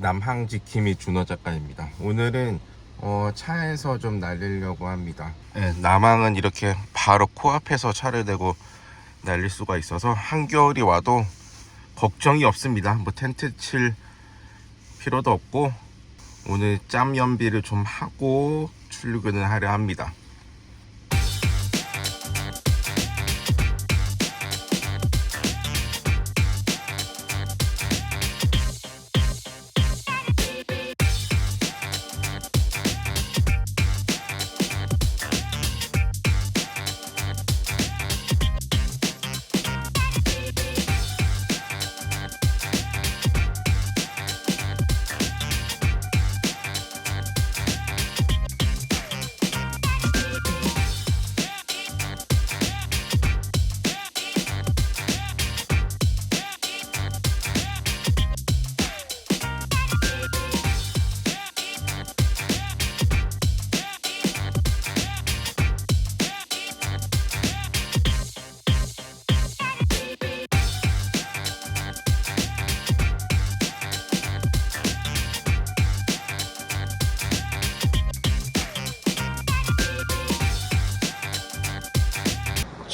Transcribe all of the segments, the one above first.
남항지킴이 준호 작가입니다. 오늘은 어, 차에서 좀 날리려고 합니다. 네, 남항은 이렇게 바로 코앞에서 차를 대고 날릴 수가 있어서 한겨울이 와도 걱정이 없습니다. 뭐 텐트 칠 필요도 없고 오늘 짬 연비를 좀 하고 출근을 하려 합니다.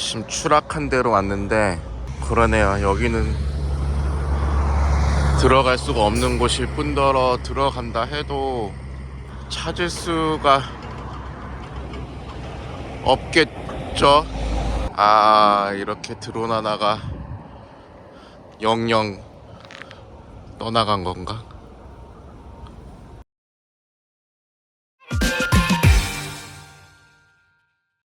지금 추락한 데로 왔는데 그러네요. 여기는 들어갈 수가 없는 곳일 뿐더러 들어간다 해도 찾을 수가 없겠죠. 아 이렇게 드론 하나가 영영 떠나간 건가?